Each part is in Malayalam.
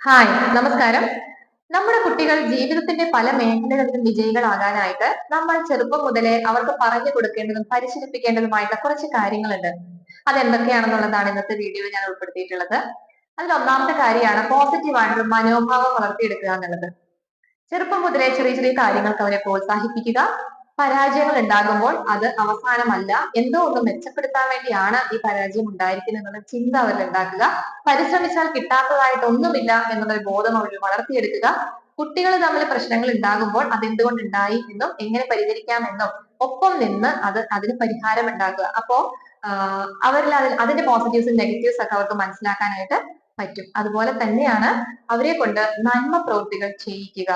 ഹായ് നമസ്കാരം. നമ്മുടെ കുട്ടികൾ ജീവിതത്തിന്റെ പല മേഖലകളിലും വിജയികളാകാനായിട്ട് നമ്മൾ ചെറുപ്പം മുതലേ അവർക്ക് പറഞ്ഞു കൊടുക്കേണ്ടതും പരിശീലിപ്പിക്കേണ്ടതുമായിട്ടുള്ള കുറച്ച് കാര്യങ്ങളുണ്ട്. അതെന്തൊക്കെയാണെന്നുള്ളതാണ് ഇന്നത്തെ വീഡിയോയിൽ ഞാൻ ഉൾപ്പെടുത്തിയിട്ടുള്ളത്. അതിൽ ഒന്നാമത്തെ കാര്യമാണ് പോസിറ്റീവ് ആയിട്ടുള്ള മനോഭാവം വളർത്തിയെടുക്കുക എന്നുള്ളത്. ചെറുപ്പം മുതലേ ചെറിയ ചെറിയ കാര്യങ്ങൾക്ക് അവരെ പ്രോത്സാഹിപ്പിക്കുക. പരാജയങ്ങൾ ഉണ്ടാകുമ്പോൾ അത് അവസാനമല്ല. എന്തോ ഒന്ന് മെച്ചപ്പെടുത്താൻ വേണ്ടിയാണ് ഈ പരാജയം ഉണ്ടായിരിക്കുന്നത് എന്നുള്ള ചിന്ത അവരിൽ ഉണ്ടാക്കുക. പരിശ്രമിച്ചാൽ കിട്ടാത്തതായിട്ട് ഒന്നുമില്ല എന്നുള്ളൊരു ബോധം അവരിൽ വളർത്തിയെടുക്കുക. കുട്ടികൾ തമ്മിൽ പ്രശ്നങ്ങൾ ഉണ്ടാകുമ്പോൾ അത് എന്തുകൊണ്ട് ഉണ്ടായി എന്നും എങ്ങനെ പരിഹരിക്കാമെന്നും ഒപ്പം നിന്ന് അത് അതിന് പരിഹാരം ഉണ്ടാക്കുക. അപ്പോ അവരിൽ അതിൽ അതിന്റെ പോസിറ്റീവ്സും നെഗറ്റീവ്സ് ഒക്കെ അവർക്ക് മനസ്സിലാക്കാനായിട്ട് പറ്റും. അതുപോലെ തന്നെയാണ് അവരെ കൊണ്ട് നന്മ പ്രവൃത്തികൾ ചെയ്യിക്കുക.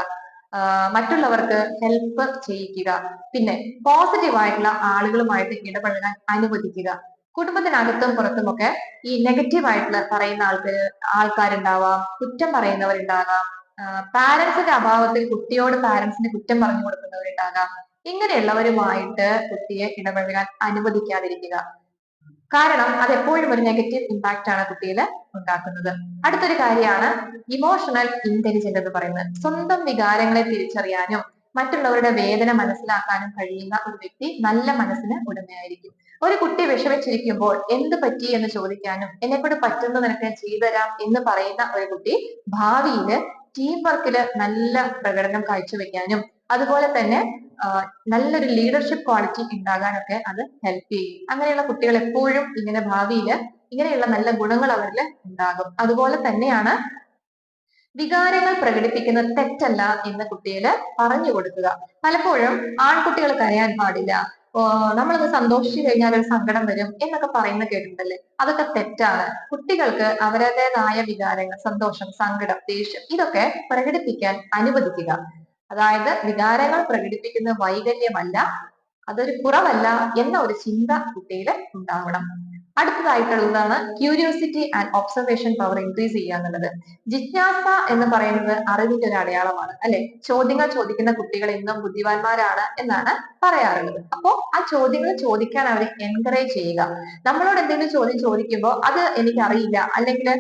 മറ്റുള്ളവർക്ക് ഹെൽപ്പ് ചെയ്യിക്കുക. പിന്നെ പോസിറ്റീവ് ആയിട്ടുള്ള ആളുകളുമായിട്ട് ഇടപഴകാൻ അനുവദിക്കുക. കുടുംബത്തിനകത്തും പുറത്തുമൊക്കെ ഈ നെഗറ്റീവ് ആയിട്ടുള്ള പറയുന്ന ആൾക്ക് ആൾക്കാരുണ്ടാവാം കുറ്റം പറയുന്നവരുണ്ടാകാം. പാരന്റ്സിന്റെ അഭാവത്തിൽ കുട്ടിയോട് പാരന്റ്സിന് കുറ്റം പറഞ്ഞു കൊടുക്കുന്നവരുണ്ടാകാം. ഇങ്ങനെയുള്ളവരുമായിട്ട് കുട്ടിയെ ഇടപഴകാൻ അനുവദിക്കാതിരിക്കുക. കാരണം അത് എപ്പോഴും ഒരു നെഗറ്റീവ് ഇമ്പാക്റ്റ് ആണ് കുട്ടിയിൽ ഉണ്ടാക്കുന്നത്. അടുത്തൊരു കാര്യമാണ് ഇമോഷണൽ ഇന്റലിജന്റ് എന്ന് പറയുന്നത്. സ്വന്തം വികാരങ്ങളെ തിരിച്ചറിയാനും മറ്റുള്ളവരുടെ വേദന മനസ്സിലാക്കാനും കഴിയുന്ന ഒരു വ്യക്തി നല്ല മനസ്സിന് ഉടമയായിരിക്കും. ഒരു കുട്ടി വിഷമിച്ചിരിക്കുമ്പോൾ എന്ത് പറ്റി എന്ന് ചോദിക്കാനും എന്നെ കൊണ്ട് പറ്റുന്ന നിനക്ക് ഞാൻ ചെയ്തുതരാം എന്ന് പറയുന്ന ഒരു കുട്ടി ഭാവിയിൽ ടീം വർക്കിൽ നല്ല പ്രകടനം കാഴ്ചവെക്കാനും അതുപോലെ തന്നെ നല്ലൊരു ലീഡർഷിപ്പ് ക്വാളിറ്റി ഉണ്ടാകാനൊക്കെ അത് ഹെൽപ്പ് ചെയ്യും. അങ്ങനെയുള്ള കുട്ടികൾ എപ്പോഴും ഇങ്ങനെ ഭാവിയിൽ ഇങ്ങനെയുള്ള നല്ല ഗുണങ്ങൾ അവരിൽ ഉണ്ടാകും അതുപോലെ തന്നെയാണ് വികാരങ്ങൾ പ്രകടിപ്പിക്കുന്നത് തെറ്റല്ല എന്ന് കുട്ടികൾ പറഞ്ഞു കൊടുക്കുക. പലപ്പോഴും ആൺകുട്ടികൾ കരയാൻ പാടില്ല. നമ്മളൊന്ന് സന്തോഷിച്ചു കഴിഞ്ഞാൽ ഒരു സങ്കടം വരും എന്നൊക്കെ പറയുന്നത് കേട്ടിട്ടുണ്ടല്ലേ? അതൊക്കെ തെറ്റാണ്. കുട്ടികൾക്ക് അവരുടേതായ വികാരങ്ങൾ സന്തോഷം സങ്കടം ദേഷ്യം ഇതൊക്കെ പ്രകടിപ്പിക്കാൻ അനുവദിക്കുക. അതായത് വികാരങ്ങൾ പ്രകടിപ്പിക്കുന്ന വൈകല്യമല്ല അതൊരു കുറവല്ല എന്ന ഒരു ചിന്ത കുട്ടിയിൽ ഉണ്ടാവണം. അടുത്തതായിട്ടുള്ളതാണ് curiosity and observation power increase ചെയ്യുക എന്നുള്ളത്. ജിജ്ഞാസ എന്ന് പറയുന്നത് അറിവിന്റെ ഒരു അടയാളമാണ്. അല്ലെ? ചോദ്യങ്ങൾ ചോദിക്കുന്ന കുട്ടികൾ എന്നും ബുദ്ധിമാന്മാരാണ് എന്നാണ് പറയാറുള്ളത്. അപ്പോ ആ ചോദ്യങ്ങൾ ചോദിക്കാൻ അവരെ എൻകറേജ് ചെയ്യുക. നമ്മളോട് എന്തെങ്കിലും ചോദ്യം ചോദിക്കുമ്പോൾ അത് എനിക്ക് അറിയില്ല അല്ലെങ്കിൽ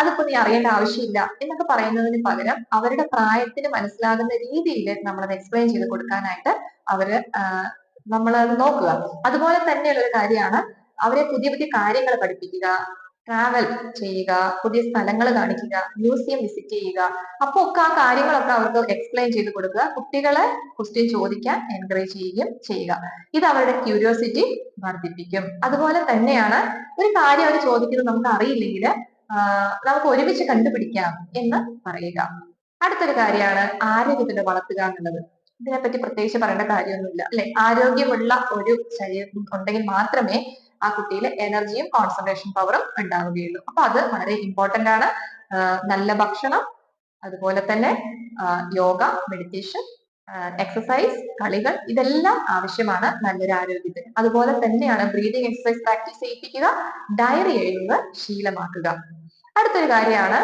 അതിപ്പോ നീ അറിയേണ്ട ആവശ്യമില്ല എന്നൊക്കെ പറയുന്നതിന് പകരം അവരുടെ പ്രായത്തിന് മനസ്സിലാകുന്ന രീതിയിൽ നമ്മളത് എക്സ്പ്ലെയിൻ ചെയ്ത് കൊടുക്കാനായിട്ട് അവർ നമ്മൾ നോക്കുക. അതുപോലെ തന്നെയുള്ള ഒരു കാര്യമാണ് അവരെ പുതിയ പുതിയ കാര്യങ്ങൾ പഠിപ്പിക്കുക ട്രാവൽ ചെയ്യുക പുതിയ സ്ഥലങ്ങൾ കാണിക്കുക മ്യൂസിയം വിസിറ്റ് ചെയ്യുക. അപ്പൊ ഒക്കെ ആ കാര്യങ്ങളൊക്കെ അവർക്ക് എക്സ്പ്ലെയിൻ ചെയ്ത് കൊടുക്കുക. കുട്ടികളെ ക്വസ്റ്റ്യൻ ചോദിക്കാൻ എൻകറേജ് ചെയ്യുകയും ചെയ്യുക. ഇത് അവരുടെ ക്യൂരിയോസിറ്റി വർദ്ധിപ്പിക്കും. അതുപോലെ തന്നെയാണ് ഒരു കാര്യം അവർ ചോദിക്കുന്നത് നമുക്ക് അറിയില്ലെങ്കിൽ നമുക്ക് ഒരുമിച്ച് കണ്ടുപിടിക്കാം എന്ന് പറയുക. അടുത്തൊരു കാര്യമാണ് ആരോഗ്യത്തിന്റെ വളർത്തുക എന്നുള്ളത്. ഇതിനെപ്പറ്റി പ്രത്യേകിച്ച് പറയേണ്ട കാര്യമൊന്നുമില്ല. അല്ലെ? ആരോഗ്യമുള്ള ഒരു ശരീരം ഉണ്ടെങ്കിൽ മാത്രമേ ആ കുട്ടിയിൽ എനർജിയും കോൺസെൻട്രേഷൻ പവറും ഉണ്ടാവുകയുള്ളൂ. അപ്പൊ അത് വളരെ ഇമ്പോർട്ടന്റ് ആണ്. നല്ല ഭക്ഷണം അതുപോലെ തന്നെ യോഗ മെഡിറ്റേഷൻ എക്സസൈസ് കളികൾ ഇതെല്ലാം ആവശ്യമാണ് നല്ലൊരു ആരോഗ്യത്തിന്. അതുപോലെ തന്നെയാണ് ബ്രീതിങ് എക്സസൈസ് പ്രാക്ടീസ് ചെയ്യിപ്പിക്കുക ഡയറി എഴുതുക ശീലമാക്കുക. അടുത്തൊരു കാര്യമാണ്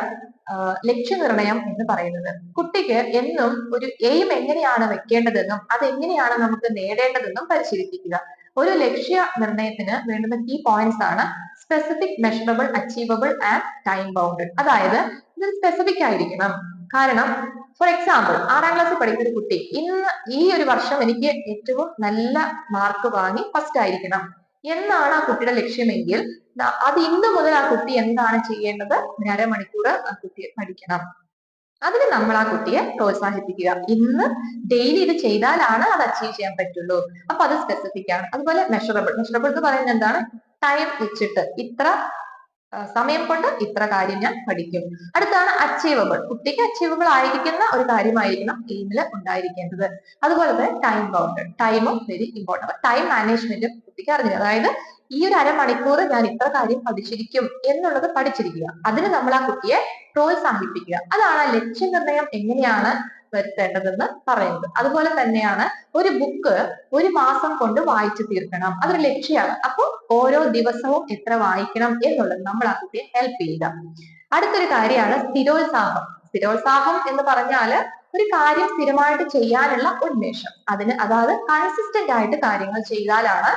ലക്ഷ്യനിർണയം എന്ന് പറയുന്നത്. കുട്ടിക്ക് എന്നും ഒരു എയിം എങ്ങനെയാണ് വെക്കേണ്ടതെന്നും അത് എങ്ങനെയാണ് നമുക്ക് നേടേണ്ടതെന്നും പരിശീലിപ്പിക്കുക. ഒരു ലക്ഷ്യ നിർണയത്തിന് വേണ്ടുന്ന കീ പോയിന്റ്സ് ആണ് specific measurable achievable and time bounded അതായത് ഇത് സ്പെസിഫിക് ആയിരിക്കണം. കാരണം ഫോർ എക്സാമ്പിൾ ആറാം ക്ലാസ്സിൽ പഠിക്കുന്ന ഒരു കുട്ടി ഇന്ന് ഈ ഒരു വർഷം എനിക്ക് ഏറ്റവും നല്ല മാർക്ക് വാങ്ങി ഫസ്റ്റ് ആയിരിക്കണം. എന്നാണ് ആ കുട്ടിയുടെ ലക്ഷ്യമെങ്കിൽ അത് ഇന്ന് മുതൽ ആ കുട്ടി എന്താണ് ചെയ്യേണ്ടത്? ഒരു അരമണിക്കൂർ ആ കുട്ടി പഠിക്കണം. അതിന് നമ്മൾ ആ കുട്ടിയെ പ്രോത്സാഹിപ്പിക്കുക. ഇന്ന് ഡെയിലി ഇത് ചെയ്താലാണ് അത് അച്ചീവ് ചെയ്യാൻ പറ്റുള്ളൂ. അപ്പൊ അത് സ്പെസിഫിക് ആണ്. അതുപോലെ മെഷറബിൾ മെഷറബിൾ എന്ന് പറയുന്നത് എന്താണ്? ടൈം വെച്ചിട്ട്. ഇത്ര സമയം കൊണ്ട് ഇത്ര കാര്യം ഞാൻ പഠിക്കും. അടുത്താണ് അച്ചീവബിൾ കുട്ടിക്ക് അച്ചീവബിൾ ആയിരിക്കുന്ന ഒരു കാര്യമായിരിക്കണം എയിമിൽ ഉണ്ടായിരിക്കേണ്ടത്. അതുപോലെ തന്നെ ടൈം ബൗണ്ടഡ് ടൈമും വെരി ഇമ്പോർട്ടന്റ് ടൈം മാനേജ്മെന്റും കുട്ടിക്ക് അറിഞ്ഞു അതായത് ഈ ഒരു അരമണിക്കൂർ ഞാൻ ഇത്ര കാര്യം പഠിച്ചിരിക്കും എന്നുള്ളത് പഠിച്ചിരിക്കുക. അതിന് നമ്മൾ ആ കുട്ടിയെ പ്രോത്സാഹിപ്പിക്കുക. അതാണ് ലക്ഷ്യനിർണയം എങ്ങനെയാണ് വരുത്തേണ്ടതെന്ന് പറയുന്നത്. അതുപോലെ തന്നെയാണ് ഒരു ബുക്ക് ഒരു മാസം കൊണ്ട് വായിച്ചു തീർക്കണം. അതൊരു ലക്ഷ്യമാണ് അപ്പോൾ ഓരോ ദിവസവും എത്ര വായിക്കണം എന്നുള്ളത് നമ്മൾ ആ കുട്ടിയെ ഹെൽപ്പ് ചെയ്യുക. അടുത്തൊരു കാര്യമാണ് സ്ഥിരോത്സാഹം. സ്ഥിരോത്സാഹം എന്ന് പറഞ്ഞാൽ ഒരു കാര്യം സ്ഥിരമായിട്ട് ചെയ്യാനുള്ള ഉന്മേഷം. അതിന് അതായത് കൺസിസ്റ്റന്റ് ആയിട്ട് കാര്യങ്ങൾ ചെയ്താലാണ്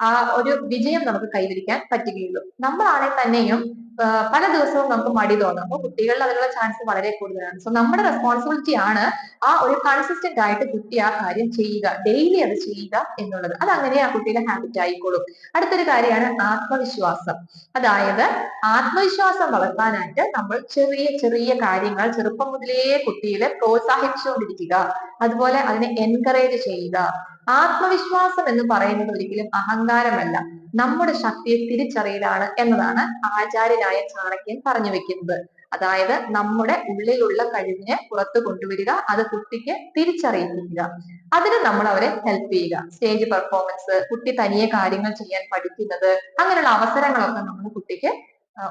ആ ഒരു വിജയം നമുക്ക് കൈവരിക്കാൻ പറ്റുകയുള്ളൂ. നമ്മളാണെ തന്നെയും പല ദിവസവും നമുക്ക് മടി തോന്നും. അപ്പൊ കുട്ടികളിൽ അതിനുള്ള ചാൻസ് വളരെ കൂടുതലാണ്. സോ നമ്മുടെ റെസ്പോൺസിബിലിറ്റി ആണ് ആ ഒരു കൺസിസ്റ്റന്റ് ആയിട്ട് കുട്ടി ആ കാര്യം ചെയ്യുക. ഡെയിലി അത് ചെയ്യുക എന്നുള്ളത്. അത് അങ്ങനെ ആ കുട്ടിയുടെ ഹാബിറ്റ് ആയിക്കോളും. അടുത്തൊരു കാര്യമാണ് ആത്മവിശ്വാസം. അതായത് ആത്മവിശ്വാസം വളർത്താനായിട്ട് നമ്മൾ ചെറിയ ചെറിയ കാര്യങ്ങൾ ചെറുപ്പം മുതലേ കുട്ടിയെ പ്രോത്സാഹിപ്പിച്ചുകൊണ്ടിരിക്കുക. അതുപോലെ അതിനെ എൻകറേജ് ചെയ്യുക. ആത്മവിശ്വാസം എന്ന് പറയുന്നത് ഒരിക്കലും അഹങ്കാരമല്ല. നമ്മുടെ ശക്തിയെ തിരിച്ചറിയലാണ് എന്നതാണ് ആചാര്യനായ ചാണക്യൻ പറഞ്ഞു വെക്കുന്നത്. അതായത് നമ്മുടെ ഉള്ളിലുള്ള കഴിവിനെ പുറത്തു കൊണ്ടുവരിക അത് കുട്ടിക്ക് തിരിച്ചറിയിപ്പിക്കുക. അതിന് നമ്മൾ അവരെ ഹെൽപ്പ് ചെയ്യുക. സ്റ്റേജ് പെർഫോമൻസ് കുട്ടി തനിയെ കാര്യങ്ങൾ ചെയ്യാൻ പഠിക്കുന്നത് അങ്ങനെയുള്ള അവസരങ്ങളൊക്കെ നമ്മൾ കുട്ടിക്ക്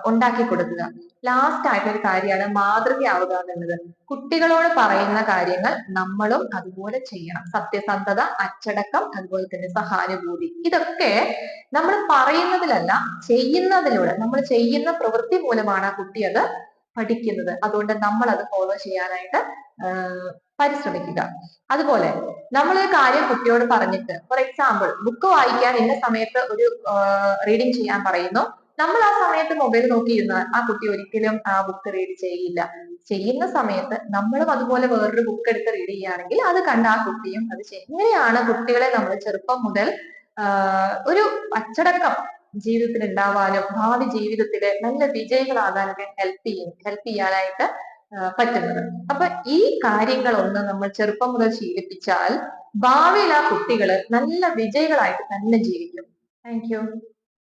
ഉണ്ടാക്കി കൊടുക്കുക. ലാസ്റ്റ് ആയിട്ടുള്ള ഒരു കാര്യമാണ് മാതൃകയാവുക എന്നുള്ളത്. കുട്ടികളോട് പറയുന്ന കാര്യങ്ങൾ നമ്മളും അതുപോലെ ചെയ്യണം. സത്യസന്ധത അച്ചടക്കം അതുപോലെ തന്നെ സഹാനുഭൂതി. ഇതൊക്കെ നമ്മൾ പറയുന്നതിലല്ല ചെയ്യുന്നതിലൂടെ നമ്മൾ ചെയ്യുന്ന പ്രവൃത്തി മൂലമാണ് ആ കുട്ടി അത് പഠിക്കുന്നത്. അതുകൊണ്ട് നമ്മൾ അത് ഫോളോ ചെയ്യാനായിട്ട് പരിശ്രമിക്കുക. അതുപോലെ നമ്മൾ ഒരു കാര്യം കുട്ടിയോട് പറഞ്ഞിട്ട് ഫോർ എക്സാമ്പിൾ ബുക്ക് വായിക്കാൻ ഇന്ന സമയത്ത് ഒരു റീഡിങ് ചെയ്യാൻ പറയുന്നു. നമ്മൾ ആ സമയത്ത് മൊബൈൽ നോക്കിയിരുന്നാൽ ആ കുട്ടി ഒരിക്കലും ആ ബുക്ക് റീഡ് ചെയ്യില്ല. ചെയ്യുന്ന സമയത്ത് നമ്മളും അതുപോലെ വേറൊരു ബുക്ക് എടുത്ത് റീഡ് ചെയ്യുകയാണെങ്കിൽ അത് കണ്ട ആ കുട്ടിയും അത് ചെയ്യും. ഇങ്ങനെയാണ് കുട്ടികളെ നമ്മൾ ചെറുപ്പം മുതൽ ഒരു അച്ചടക്കം ജീവിതത്തിൽ ഉണ്ടാവാനും ഭാവി ജീവിതത്തിൽ നല്ല വിജയികളാകാനൊക്കെ ഹെൽപ്പ് ചെയ്യും ഹെൽപ്പ് ചെയ്യാനായിട്ട് പറ്റുന്നത്. അപ്പൊ ഈ കാര്യങ്ങളൊന്ന് നമ്മൾ ചെറുപ്പം മുതൽ ശീലിപ്പിച്ചാൽ ഭാവിയിൽ ആ കുട്ടികൾ നല്ല വിജയികളായിട്ട് തന്നെ ജീവിക്കും. താങ്ക്